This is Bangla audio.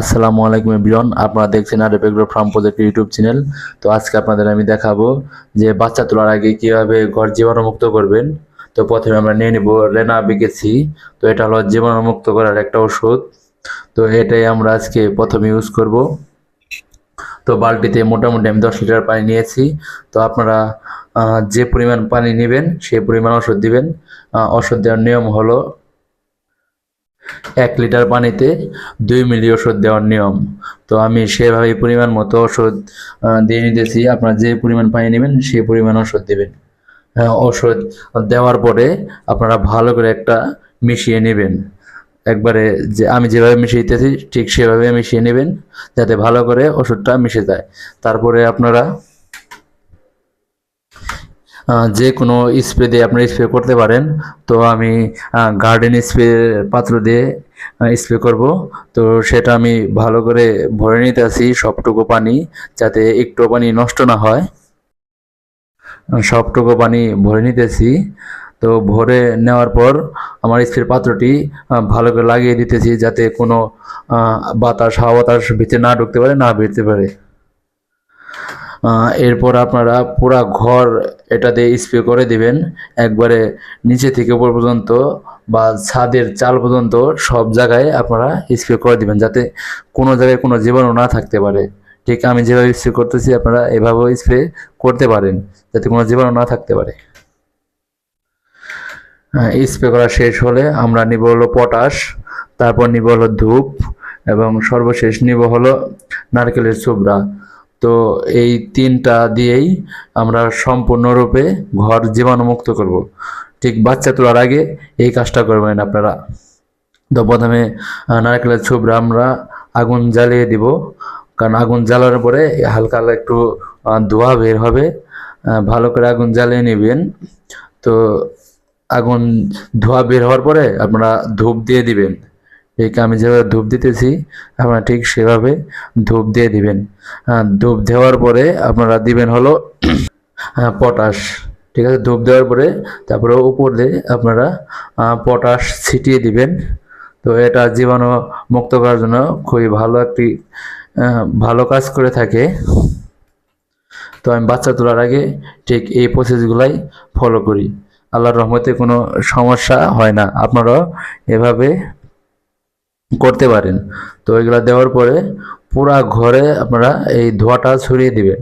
আসসালামু আলাইকুম এভরিওয়ান, আপনারা দেখছেন আর agro farm project YouTube channel. তো আজকে আপনাদের আমি দেখাবো যে বাচ্চা তোলার আগে কীভাবে ঘর জীবাণুমুক্ত করবেন। তো প্রথমে আমরা নিয়ে নিব রেনা বিকেসি। তো এটা হলো জীবাণুমুক্ত করার একটা ওষুধ। তো এটাই আমরা আজকে প্রথমে ইউজ করব। তো বালতিতে মোটামুটি আমি দশ লিটার পানি নিয়েছি। তো আপনারা যে পরিমাণ পানি নেবেন সেই পরিমাণ ওষুধ দিবেন। ওষুধ দেওয়ার নিয়ম হলো এক লিটার পানিতে দুই মিলি ওষুধ দেওয়ার নিয়ম। তো আমি সেভাবে পরিমাণ মতো ওষুধ দিয়ে নিতেছি। আপনার যে পরিমাণ পানি নেবেন সেই পরিমাণ ওষুধ দেবেন। আহ, ওষুধ দেওয়ার পরে আপনারা ভালো করে একটা মিশিয়ে নেবেন। একবারে যে আমি যেভাবে মিশিয়েতেছি ঠিক সেভাবে মিশিয়ে নেবেন যাতে ভালো করে ওষুধটা মিশে যায়। তারপরে আপনারা যে কোনো স্প্রে দিয়ে আপনি স্প্রে করতে পারেন। তো আমি গার্ডেন স্প্রে পাত্র দিয়ে স্প্রে করব। তো সেটা আমি ভালো করে ভরে নিতে আসি সবটুকু পানি, যাতে একটু পানি নষ্ট না হয়। সবটুকু পানি ভরে নিতেছি তো ভরে নেওয়ার পর আমার স্প্রে পাত্রটি ভালো করে লাগিয়ে দিতেছি যাতে কোনো বাতাস, হাওয়া বাতাস ভিতরে না ঢুকতে পারে, না বেরোতে পারে। এরপর আপনারা পুরা ঘর এটা দিয়ে স্প্রে করে দিবেন। একবারে নিচে থেকে উপর পর্যন্ত বা ছাদের চাল পর্যন্ত সব জায়গায় আপনারা স্প্রে করে দিবেন যাতে কোনো জায়গায় কোনো জীবাণু না থাকতে পারে। ঠিক আমি যেভাবে স্প্রে করতেছি আপনারা এভাবেও স্প্রে করতে পারেন যাতে কোনো জীবাণু না থাকতে পারে। স্প্রে করা শেষ হলে আমরা নিব হলো পটাশ, তারপর নিব হলো ধূপ, এবং সর্বশেষ নিব হলো নারকেলের চোবড়া তো এই তিনটা দিয়েই আমরা সম্পূর্ণরূপে ঘর জীবাণুমুক্ত করব। ঠিক বাচ্চা তোলার আগে এই কাজটা করবেন আপনারা। তো প্রথমে নারকেলের ছোবড়া আমরা আগুন জ্বালিয়ে দিব। কারণ আগুন জ্বালানোর পরে হালকা হালকা একটু ধোঁয়া বের হবে। ভালো করে আগুন জ্বালিয়ে নেবেন। তো আগুন, ধোঁয়া বের হওয়ার পরে আপনারা ধূপ দিয়ে দিবেন। ঠিক আমি যেভাবে ধূপ দিতেছি, আপনারা ঠিক সেভাবে ধূপ দিয়ে দিবেন। ধূপ দেওয়ার পরে আপনারা দিবেন হলো পটাশ। ঠিক আছে? ধূপ দেওয়ার পরে তারপরে উপর আপনারা পটাশ ছিটিয়ে দিবেন। তো এটা জীবাণু মুক্ত করার জন্য খুবই ভালো একটি ভালো কাজ করে থাকে। তো আমি বাচ্চা তোলার আগে ঠিক এই প্রসেসগুলাই ফলো করি। আল্লাহর রহমতে কোনো সমস্যা হয় না। আপনারাও এভাবে করতে পারেন। তো এগুলো দেওয়ার পরে পুরা ঘরে আপনারা এই ধোঁয়াটা ছড়িয়ে দিবেন।